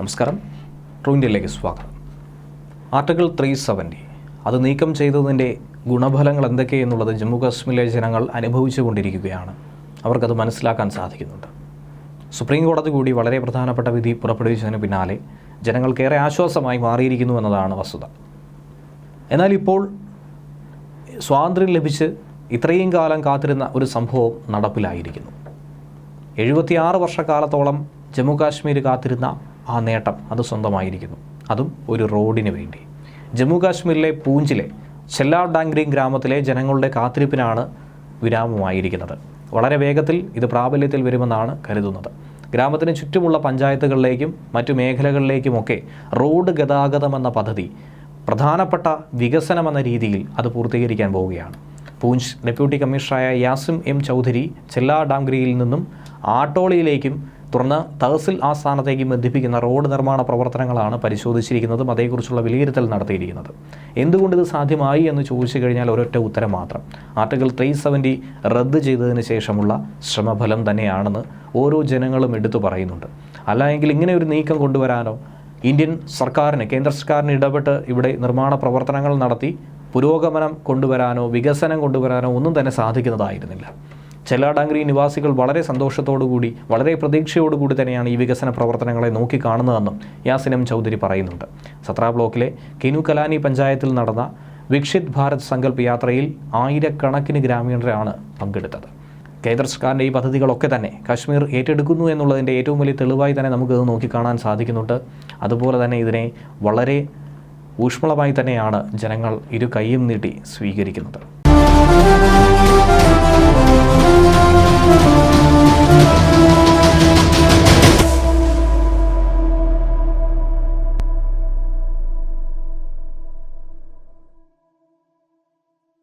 നമസ്കാരം. ട്രൂ ഇന്ത്യയിലേക്ക് സ്വാഗതം. Article three seventy. അത് നീക്കം ചെയ്തതിന്റെ ഗുണഫലങ്ങൾ എന്തൊക്കെയെന്നുള്ളത് ജമ്മു കാശ്മീരിലെ ജനങ്ങൾ അനുഭവിച്ചു കൊണ്ടിരിക്കുകയാണ്. അവർക്കത് മനസ്സിലാക്കാൻ സാധിക്കുന്നുണ്ട്. സുപ്രീം കോടതി കൂടി വളരെ പ്രധാനപ്പെട്ട വിധി പുറപ്പെടുവിച്ചതിന് പിന്നാലെ ജനങ്ങൾക്കേറെ ആശ്വാസമായി മാറിയിരിക്കുന്നു എന്നതാണ് വസ്തുത. എന്നാൽ ഇപ്പോൾ സ്വാതന്ത്ര്യം ലഭിച്ച് ഇത്രയും കാലം കാത്തിരുന്ന ഒരു സംഭവം നടപ്പിലായിരിക്കുന്നു. എഴുപത്തിയാറ് വർഷക്കാലത്തോളം ജമ്മു കാശ്മീർ കാത്തിരുന്ന ആ നേട്ടം അത് സ്വന്തമായിരിക്കുന്നു. അതും ഒരു റോഡിന് വേണ്ടി. ജമ്മു കാശ്മീരിലെ പൂഞ്ചിലെ ചെല്ലാർ ഡാംഗ്രീൻ ഗ്രാമത്തിലെ ജനങ്ങളുടെ കാത്തിരിപ്പിനാണ് വിരാമമായിരിക്കുന്നത്. വളരെ വേഗത്തിൽ ഇത് പ്രാബല്യത്തിൽ വരുമെന്നാണ് കരുതുന്നത്. ഗ്രാമത്തിന് ചുറ്റുമുള്ള പഞ്ചായത്തുകളിലേക്കും മറ്റു മേഖലകളിലേക്കുമൊക്കെ റോഡ് ഗതാഗതം എന്ന പദ്ധതി പ്രധാനപ്പെട്ട വികസനമെന്ന രീതിയിൽ അത് പൂർത്തീകരിക്കാൻ പോവുകയാണ്. പൂഞ്ച് ഡെപ്യൂട്ടി കമ്മീഷണറായ യാസിം എം ചൗധരി ചെല്ലാ ഡാംഗ്രിയിൽ നിന്നും ആട്ടോളിയിലേക്കും തുടർന്ന് തഹസിൽ ആസ്ഥാനത്തേക്ക് ബന്ധിപ്പിക്കുന്ന റോഡ് നിർമ്മാണ പ്രവർത്തനങ്ങളാണ് പരിശോധിച്ചിരിക്കുന്നതും അതേക്കുറിച്ചുള്ള വിലയിരുത്തൽ നടത്തിയിരിക്കുന്നത്. എന്തുകൊണ്ട് ഇത് സാധ്യമായി എന്ന് ചോദിച്ചു കഴിഞ്ഞാൽ ഒരൊറ്റ ഉത്തരം മാത്രം. ആർട്ടിക്കിൾ ത്രീ സെവന്റി റദ്ദ് ചെയ്തതിന് ശേഷമുള്ള ശ്രമഫലം തന്നെയാണെന്ന് ഓരോ ജനങ്ങളും എടുത്തു പറയുന്നുണ്ട്. അല്ലായെങ്കിൽ ഇങ്ങനെ ഒരു നീക്കം കൊണ്ടുവരാനോ? ഇന്ത്യൻ സർക്കാരിന് കേന്ദ്ര സർക്കാരിന് ഇടപെട്ട് ഇവിടെ നിർമ്മാണ പ്രവർത്തനങ്ങൾ നടത്തി പുരോഗമനം കൊണ്ടുവരാനോ വികസനം കൊണ്ടുവരാനോ ഒന്നും തന്നെ സാധിക്കുന്നതായിരുന്നില്ല. ചെല്ലാഡാംഗ്രി നിവാസികൾ വളരെ സന്തോഷത്തോടുകൂടി വളരെ പ്രതീക്ഷയോടുകൂടി തന്നെയാണ് ഈ വികസന പ്രവർത്തനങ്ങളെ നോക്കിക്കാണുന്നതെന്നും യാസിനം ചൗധരി പറയുന്നുണ്ട്. സത്ര ബ്ലോക്കിലെ കിനു കലാനി പഞ്ചായത്തിൽ നടന്ന വിക്ഷിത് ഭാരത് സങ്കല്പ് യാത്രയിൽ ആയിരക്കണക്കിന് ഗ്രാമീണരാണ് പങ്കെടുത്തത്. കേന്ദ്ര സർക്കാരിന്റെ ഈ പദ്ധതികളൊക്കെ തന്നെ കാശ്മീർ ഏറ്റെടുക്കുന്നു എന്നുള്ളതിന്റെ ഏറ്റവും വലിയ തെളിവായി തന്നെ നമുക്കത് നോക്കിക്കാണാൻ സാധിക്കുന്നുണ്ട്. അതുപോലെ തന്നെ ഇതിനെ വളരെ ഊഷ്മളമായി തന്നെയാണ് ജനങ്ങൾ ഇരു കൈയും നീട്ടി സ്വീകരിക്കുന്നത്.